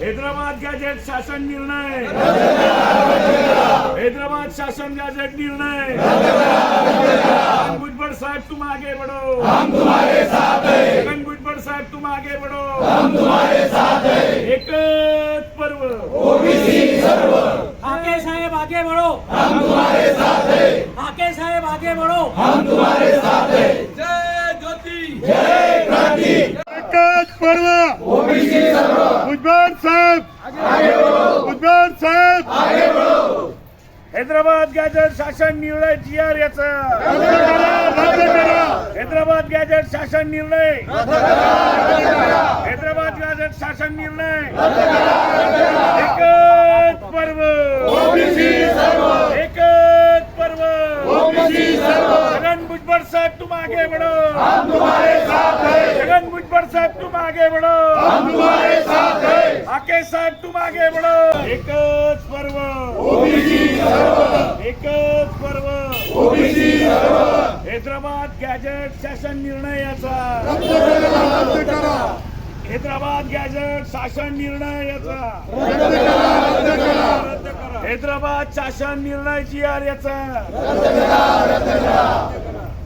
Hyderabad gazette शासन निर्णय. हैदराबाद शासन गॅजेट निर्णय. भुजबळ साहेब तुम आगे बढ़ो हम तुम्हारे साथ हैं छगन भुजबळ साहेब तुम आगे बढ़ो हम तुम्हारे साथ हैं एकच पर्व हाके साहेब आगे बढ़ो हम तुम्हारे साथ हैं। हाके साहेब आगे बढ़ो एकच पर्व भुजबळ साहेब. भुजबळ साहेब. हैदराबाद गॅजेट शासन निर्णय जी आर याचा. हैदराबाद गॅजेट शासन निर्णय. हैदराबाद गॅजेट शासन निर्णय. एकच पर्व. एकच पर्व. भुजबळ साहेब तुम आगे बढ़ो। हम तुम्हारे साथ हैं। छगन भुजबळ साहेब तुम आगे बढ़ो। हम तुम्हारे साथ हैं। आके साहेब तुम आगे बढ़ो। एकच पर्व। एकच पर्व। हैदराबाद गॅजेट शासन निर्णयाचा। हैदराबाद गॅजेट शासन निर्णयाचा। हैदराबाद शासन निर्णय जी आर याचा।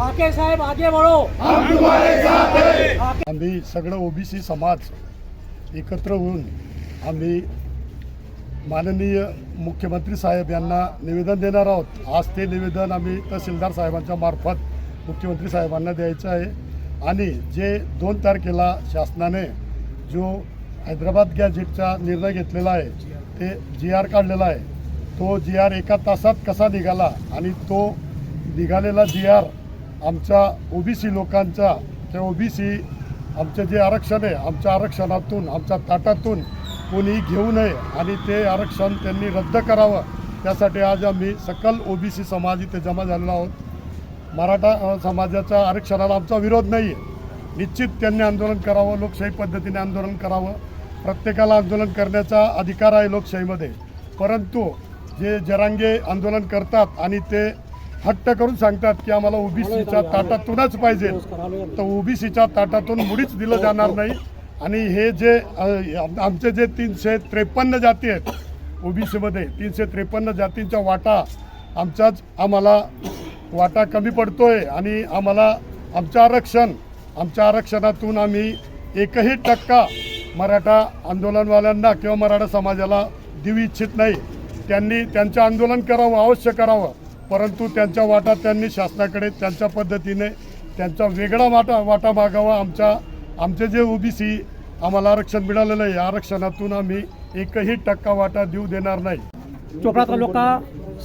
हाके साहेब आगे बढ़ो। आम्ही सगळं ओबीसी समाज एकत्र होऊन आम्ही माननीय मुख्यमंत्री साहेब यांना निवेदन देणार आहोत. आज ते निवेदन आम्ही तहसीलदार साहेबांच्या मार्फत मुख्यमंत्री साहेबांना द्यायचं आहे. आणि जे दोन तारखेला शासनाने जो हैदराबाद गॅजेटचा निर्णय घेतलेला आहे ते जी आर काढलेला आहे तो जी आर एका तासात कसा निघाला आणि तो निघालेला जी आर आमच्या ओबीसी लोकांचा ते ओबीसी आमचं जे आरक्षण आहे आमच्या आरक्षणातून आमच्या ताटातून कोणी घेऊ नये आणि ते आरक्षण त्यांनी रद्द करावं त्यासाठी आज आम्ही सकल ओबीसी समाज इथे जमा झालेलो आहोत. मराठा समाजाच्या आरक्षणाला आमचा विरोध नाही आहे निश्चित त्यांनी आंदोलन करावं लोकशाही पद्धतीने आंदोलन करावं. प्रत्येकाला आंदोलन करण्याचा अधिकार आहे लोकशाहीमध्ये. परंतु जे जरांगे आंदोलन करतात आणि ते हट्ट करून सांगतात की आम्हाला ओबीसीच्या ताटातूनच पाहिजे. तर ओबीसीच्या ताटातून मुळीच दिलं जाणार नाही. आणि हे जे आमचे जे तीनशे त्रेपन्न जाती आहेत ओबीसीमध्ये तीनशे त्रेपन्न जातींचा वाटा आमचाच आम्हाला वाटा कमी पडतोय आणि आम्हाला आमचं आरक्षण आमच्या आरक्षणातून आम्ही एकही टक्का मराठा आंदोलनवाल्यांना किंवा मराठा समाजाला देऊ इच्छित नाही. त्यांनी त्यांचं आंदोलन करावं अवश्य करावं. परंतु त्यांच्या वाटा त्यांनी शासनाकडे त्यांच्या पद्धतीने त्यांचा वेगळा वाटा वाटा मागावा. आमच्या आमचे जे ओबीसी आम्हाला आरक्षण मिळालेलं आहे. या आरक्षणातून आम्ही एकही टक्का वाटा देऊ देणार नाही. चोपडा तालुका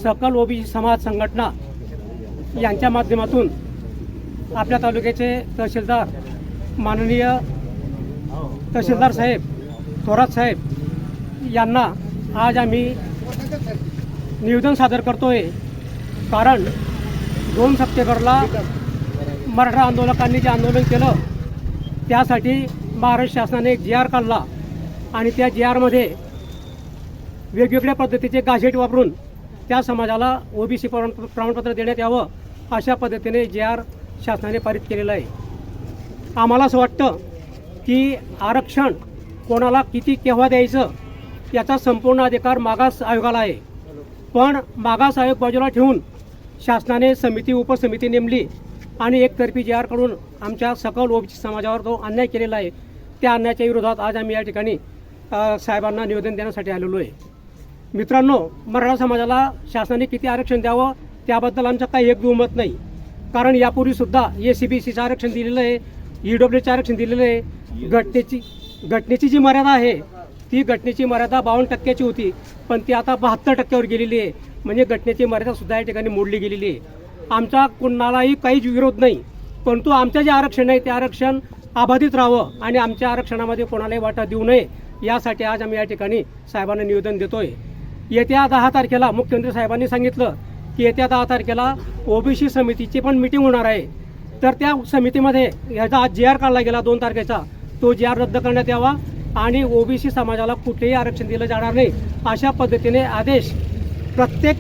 सकल ओबीसी समाज संघटना यांच्या माध्यमातून आपल्या तालुक्याचे तहसीलदार माननीय तहसीलदार साहेब थोरात साहेब यांना आज आम्ही निवेदन सादर करतोय. कारण दोन सप्टेंबरला मराठा आंदोलकांनी जे आंदोलन केलं त्यासाठी महाराष्ट्र शासनाने एक जी आर काढला आणि त्या जी आरमध्ये वेगवेगळ्या पद्धतीचे गाझेट वापरून त्या समाजाला ओबीसी प्रमाणपत्र देण्यात यावं अशा पद्धतीने जे आर शासनाने पारित केलेलं आहे. आम्हाला असं वाटतं की आरक्षण कोणाला किती केव्हा द्यायचं याचा संपूर्ण अधिकार मागास आयोगाला आहे. पण मागास आयोग बाजूला ठेवून शासनाने समिती उपसमिती नेमली आणि एकतर्फी जे आरकडून आमच्या सकल ओबीसी समाजावर जो अन्याय केलेला आहे त्या अन्यायाच्या विरोधात आज आम्ही या ठिकाणी साहेबांना निवेदन देण्यासाठी आलेलो आहे. मित्रांनो मराठा समाजाला शासनाने किती आरक्षण द्यावं त्याबद्दल आमचं काही एक दुमत नाही. कारण यापूर्वीसुद्धा ए सी बी सीचं आरक्षण दिलेलं आहे ई डब्ल्यूचं आरक्षण दिलेलं आहे. घटनेची घटनेची जी मर्यादा आहे ती घटनेची मर्यादा बावन्न टक्क्याची होती पण ती आता बहात्तर टक्क्यावर गेलेली आहे. म्हणजे घटनेची मर्यादासुद्धा या ठिकाणी मोडली गेलेली आहे. आमचा कुणालाही काहीच विरोध नाही. परंतु आमचं जे आरक्षण आहे ते आरक्षण अबाधित राहावं आणि आमच्या आरक्षणामध्ये कोणालाही वाटा देऊ नये यासाठी आज आम्ही या ठिकाणी साहेबांना निवेदन देतोय. येत्या दहा तारखेला मुख्यमंत्री साहेबांनी सांगितलं की येत्या दहा तारखेला ओबीसी समितीची पण मिटिंग होणार आहे. तर त्या समितीमध्ये ह्याचा आज जे आर काढला गेला दोन तारखेचा. तो जे आर रद्द करण्यात यावा आणि ओबीसी समाजाला कुठेही आरक्षण दिलं जाणार नाही अशा पद्धतीने आदेश प्रत्येक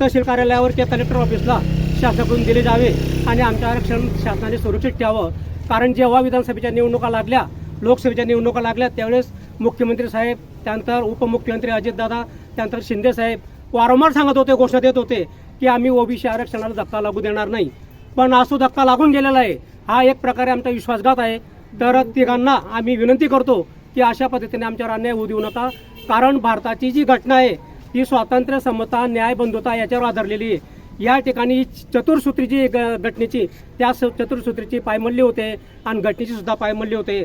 तहसील कार्यालयावर किंवा कलेक्टर ऑफिसला शासनाकडून दिले जावे आणि आमचं आरक्षण शासनाने सुरक्षित ठेवावं. कारण जेव्हा विधानसभेच्या निवडणुका लागल्या लोकसभेच्या निवडणुका लागल्या त्यावेळेस मुख्यमंत्री साहेब त्यानंतर उपमुख्यमंत्री अजितदादा त्यानंतर शिंदे साहेब वारंवार सांगत होते घोषणा देत होते की आम्ही ओबीसी आरक्षणाला धक्का लागू देणार नाही. पण असो धक्का लागून गेलेला आहे हा एक प्रकारे आमचा विश्वासघात आहे. तर तिघांना आम्ही विनंती करतो की अशा पद्धतीने आमच्यावर अन्याय होऊ देऊ नका. कारण भारताची जी घटना आहे ती स्वातंत्र्य समता न्याय बंधुता याच्यावर आधारलेली आहे. या ठिकाणी चतुर्सूत्रीची ग- घटनेची त्या चतुर्सूत्रीची पायमल्ली होते आणि घटनेची सुद्धा पायमल्ली होते.